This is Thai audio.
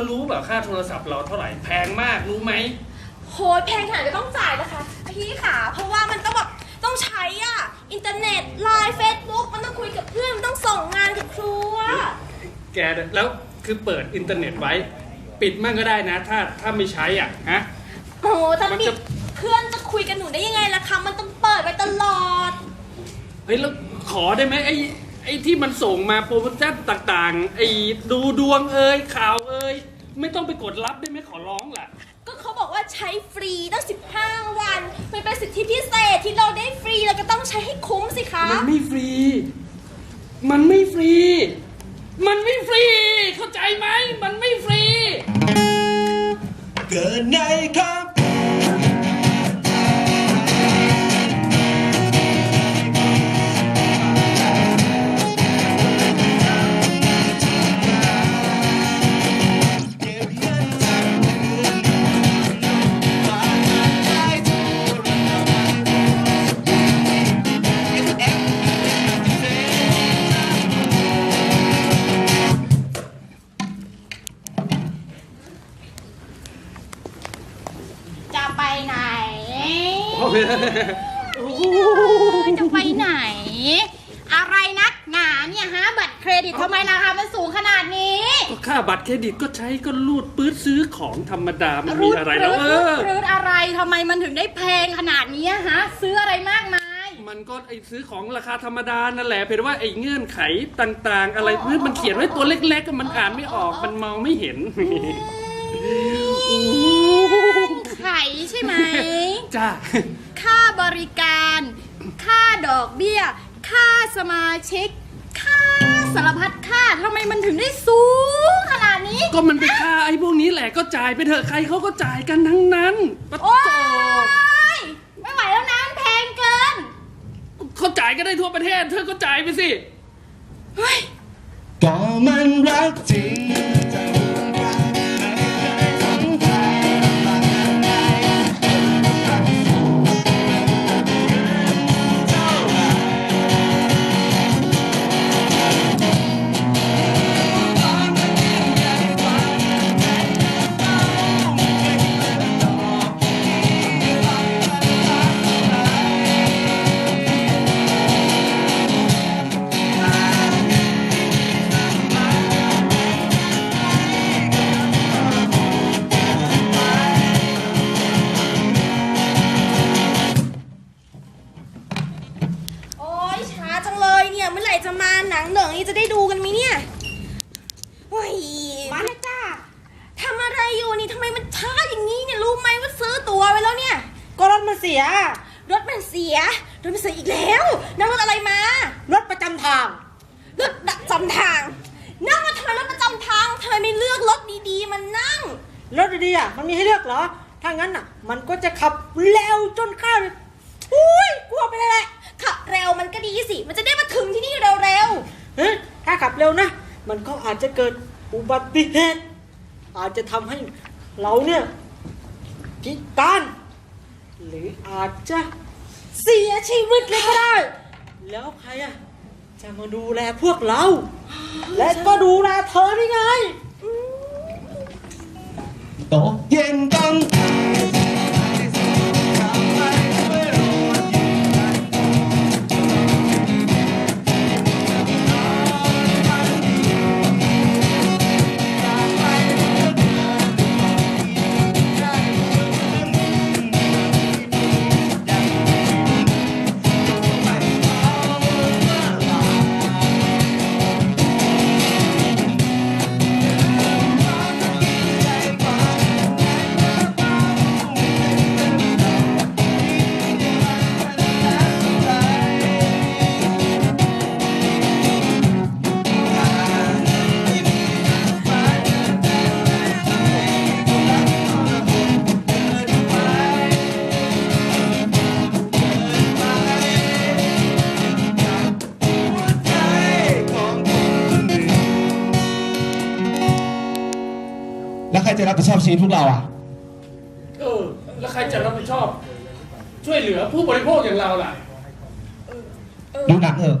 แล้วแล้วรู้แบบค่าโทรศัพท์เราเท่าไหร่แพงมากรู้ไหมโหยแพงขนาดจะต้องจ่ายนะคะ พี่ค่ะ เพราะว่ามันต้องแบบต้องใช้อะ อินเทอร์เน็ตไลน์เฟซบุ๊กมันต้องคุยกับเพื่อนมันต้องส่งงานกับครูอะแกแล้วคือเปิดอินเทอร์เน็ตไว้ ปิดมั่งก็ได้นะ ถ้าถ้าไม่ใช้อะฮะโอ้โหถ้ามันปิจะดเพื่อนจะคุยกับหนูได้ยังไงล่ะคะมันต้องเปิดไว้ตลอด เฮ้ยแล้วขอได้ไหมไอ้ไอ้ที่มันส่งมาโปรโมชั่นต่างๆ ไอ้ดูดวงเอ่ยข่าวเอ่ย ไม่ต้องไปกดรับได้ไหมขอร้องล่ะ ก็เขาบอกว่าใช้ฟรีตั้ง 15 วัน มันเป็นสิทธิพิเศษที่เราได้ฟรีเราก็ต้องใช้ให้คุ้มสิคะ มันไม่ฟรี มันไม่ฟรี มันไม่ฟรี เข้าใจไหม มันไม่ฟรี เกิดในครับ จะไปไหน อะไรนักหนาเนี่ยฮะบัตรเครดิตทำไมราคามันสูงขนาดนี้ ก็ค่าบัตรเครดิตก็ใช้ก็รูดปื๊ดซื้อของธรรมดามันมีอะไรแล้วเอรูดอรูดอะไรทำไมมันถึงได้แพงขนาดนี้ฮะซื้ออะไรมากมายมันก็ไอซื้อของราคาธรรมดานั่นแหละเพียงแต่ว่าไอเงื่อนไขต่างๆ อะไรเพื่อนมันเขียนไว้ตัวเล็กๆมันอ่านไม่ออกมันมองไม่เห็นไข่ ใช่ไหม จ้า ค่าบริการ ค่าดอกเบี้ย ค่าสมาชิก ค่าสารพัดค่าทำไมมันถึงได้สูงขนาดนี้ ก็มันเป็นค่าไอ้พวกนี้แหละก็จ่ายไปเถอะใครเขาก็จ่ายกันทั้งนั้นปะโอ๊โถยไม่ไหวแล้วนะมันแพงเกิน เขาจ่ายกันได้ทั่วประเทศ เธอก็จ่ายไปสิ เฮ้ย ก็มันรัก เลยเนี่ยเมื่อไหร่จะมาหนังเหนิงนี่จะได้ดูกันไหมเนี่ยโอ้ยมาแล้วจ้าทำอะไรอยู่นี่ทำไมมันช้าอย่างนี้เนี่ยรู้ไหมว่าซื้อตั๋วไว้แล้วเนี่ย ก็รถมันเสีย รถมันเสีย รถมันเสียอีกแล้วนั่งรถอะไรมา รถประจำทาง รถประจำทาง นั่งมาทำไมรถประจำทางเธอไม่เลือกรถดีๆมันนั่ง รถดีๆอะมันมีให้เลือกเหรอ ถ้างั้นอะ มันก็จะขับเร็วจนข้าเลยอุ้ยกลัวไปเลยแหละ ขับเร็วมันก็ดีสิ มันจะได้มาถึงที่นี่เร็วเฮ้ยถ้าขับเร็วนะ มันก็อาจจะเกิดอุบัติเหตุ อาจจะทำให้เราเนี่ยพิการหรืออาจจะเสียชีวิตเลยก็ได้ แล้วใครอะจะมาดูแลพวกเรา และก็ดูแลเธอได้ไงตกเย็ รับผิดชอบชีวิตพวกเราอะเออแล้วใครจะรับผิดชอบ ช่วยเหลือผู้บริโภคอย่างเราล่ะ ดูหนังเถอะ